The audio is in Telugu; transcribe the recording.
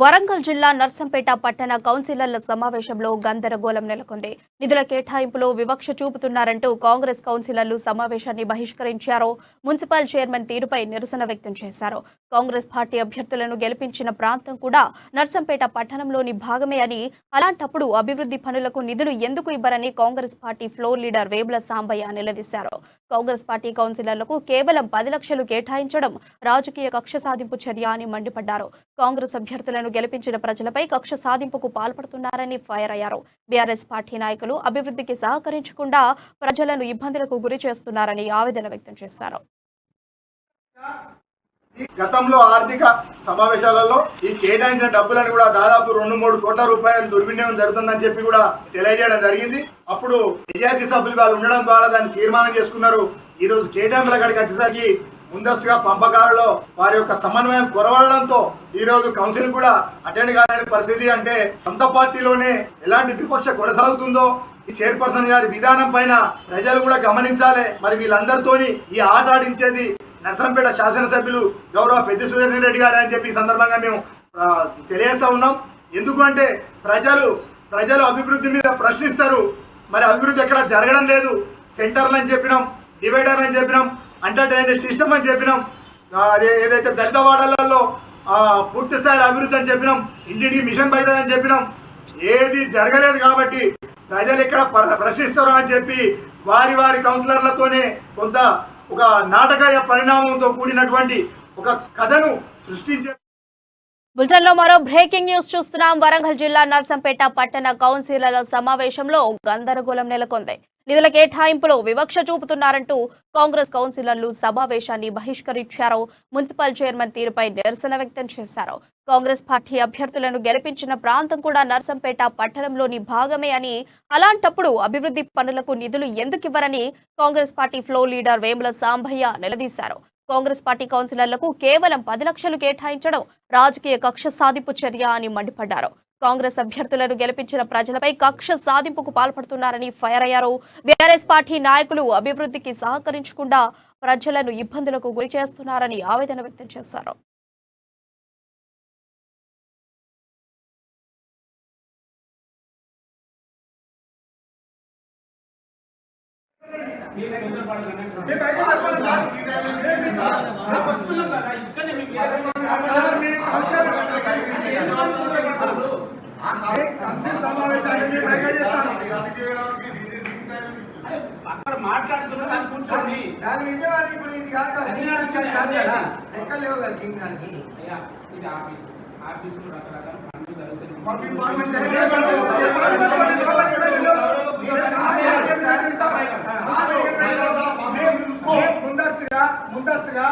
వరంగల్ జిల్లా నర్సంపేట పట్టణ కౌన్సిలర్ల సమావేశంలో గందరగోళం నెలకొంది. నిధుల కేటాయింపులో వివక్ష చూపుతున్నారంటూ కాంగ్రెస్ కౌన్సిలర్లు సమావేశాన్ని బహిష్కరించారు. మున్సిపల్ చైర్మన్ తీరుపై నిరసన వ్యక్తం చేశారు. కాంగ్రెస్ పార్టీ అభ్యర్థులను గెలిపించిన ప్రాంతం కూడా నర్సంపేట పట్టణంలోని భాగమే అని అలాంటప్పుడు అభివృద్ధి పనులకు నిధులు ఎందుకు ఇవ్వరని Congress party floor leader Vemula Sambaiah నిలదీశారు. కాంగ్రెస్ పార్టీ కౌన్సిలర్లకు కేవలం పది లక్షలు కేటాయించడం రాజకీయ కక్ష సాధింపు చర్య అని మండిపడ్డారు. కాంగ్రెస్ అభ్యర్థులను గెలిపించిన ప్రజలపై కక్ష సాధింపుకు పాల్పడుతున్నారని ఫైర్ అయ్యారు. బీఆర్ఎస్ పార్టీ నాయకులు అభివృద్ధికి సహకరించకుండా ప్రజలను ఇబ్బందులకు గురి చేస్తున్నారని ఆవేదన వ్యక్తం చేశారు. ఈ గతంలో ఆర్థిక సమావేశాలలో ఈ కేటాయించిన డబ్బులను కూడా దాదాపు రెండు మూడు కోట్ల రూపాయలు దుర్వినియోగం జరుగుతుందని చెప్పి కూడా తెలియజేయడం జరిగింది. అప్పుడు మెజార్టీ సభ్యులు వాళ్ళు ఉండడం ద్వారా దాన్ని తీర్మానం చేసుకున్నారు. ఈ రోజు కేటాయింపుల కాడికి వచ్చేసరికి ముందస్తుగా పంపకాలలో వారి యొక్క సమన్వయం కొరవడంతో ఈ రోజు కౌన్సిల్ కూడా అటెండ్ కాలేని పరిస్థితి అంటే సొంత పార్టీలోనే ఎలాంటి విపక్ష కొనసాగుతుందో ఈ చైర్పర్సన్ గారి విధానం పైన ప్రజలు కూడా గమనించాలి. మరి వీళ్ళందరితోని ఈ ఆట ఆడించేది నర్సంపేట శాసనసభ్యులు గౌరవ పెద్ద సుదర్శన్ రెడ్డి గారు అని చెప్పి ఈ సందర్భంగా మేము ఆ, తెలియజేస్తా ఉన్నాం. ఎందుకంటే ప్రజలు ప్రజలు అభివృద్ధి మీద ప్రశ్నిస్తారు. మరి అభివృద్ధి ఎక్కడ జరగడం లేదు. సెంటర్లు అని చెప్పినాం డివైడర్ అని చెప్పినాం అంటర్టైన్మెంట్ సిస్టమ్ అని చెప్పినాం. అదే ఏదైతే దళిత వాడలలో పూర్తి స్థాయిలో అభివృద్ధి అని చెప్పినాం ఇంటింటికి మిషన్ పైదని అని చెప్పినాం ఏది జరగలేదు కాబట్టి ప్రజలు ఎక్కడ ప్ర- అని చెప్పి వారి వారి కౌన్సిలర్లతోనే కొంత ఒక నాటకీయ పరిణామంతో కూడినటువంటి ఒక కథను సృష్టించే బులెటిన్లో మరో బ్రేకింగ్ న్యూస్ చూస్తున్నాం. వరంగల్ జిల్లా నర్సంపేట పట్టణ కౌన్సిలర్ల సమావేశంలో గందరగోళం నెలకొంది. నిధుల కేటాయింపులో వివక్ష చూపుతున్నారంటూ కాంగ్రెస్ కౌన్సిలర్లు సమావేశాన్ని బహిష్కరించారు. మున్సిపల్ చైర్మన్ తీరుపై నిరసన వ్యక్తం చేశారు. కాంగ్రెస్ పార్టీ అభ్యర్థులను గెలిపించిన ప్రాంతం కూడా నర్సంపేట పట్టణంలోని భాగమే అని అలాంటప్పుడు అభివృద్ధి పనులకు నిధులు ఎందుకు ఇవ్వరని Congress party floor leader Vemula Sambaiah నిలదీశారు. కాంగ్రెస్ పార్టీ కౌన్సిలర్లకు కేవలం పది లక్షలు కేటాయించడం రాజకీయ కక్ష సాధింపు చర్య అని మండిపడ్డారు. కాంగ్రెస్ అభ్యర్థులను గెలిపించిన ప్రజలపై కక్ష సాధింపుకు పాల్పడుతున్నారని ఫైర్ అయ్యారు బీఆర్ఎస్ పార్టీ నాయకులు అభివృద్ధికి సహకరించకుండా ప్రజలను ఇబ్బందులకు గురి చేస్తున్నారని ఆవేదన వ్యక్తం చేశారు అక్కడ మాట్లాడుతున్నారు కూర్చోండి దాని నిజాలు ఇప్పుడు ఇది కాదు దీనికి లెక్కలు లేవు కదా దీనికి అయ్యా ఇది ఆఫీస్ ఆఫీసులో రకరకాల పనులు జరుగుతున్నాయి ముందస్తుగా ముందస్తుగా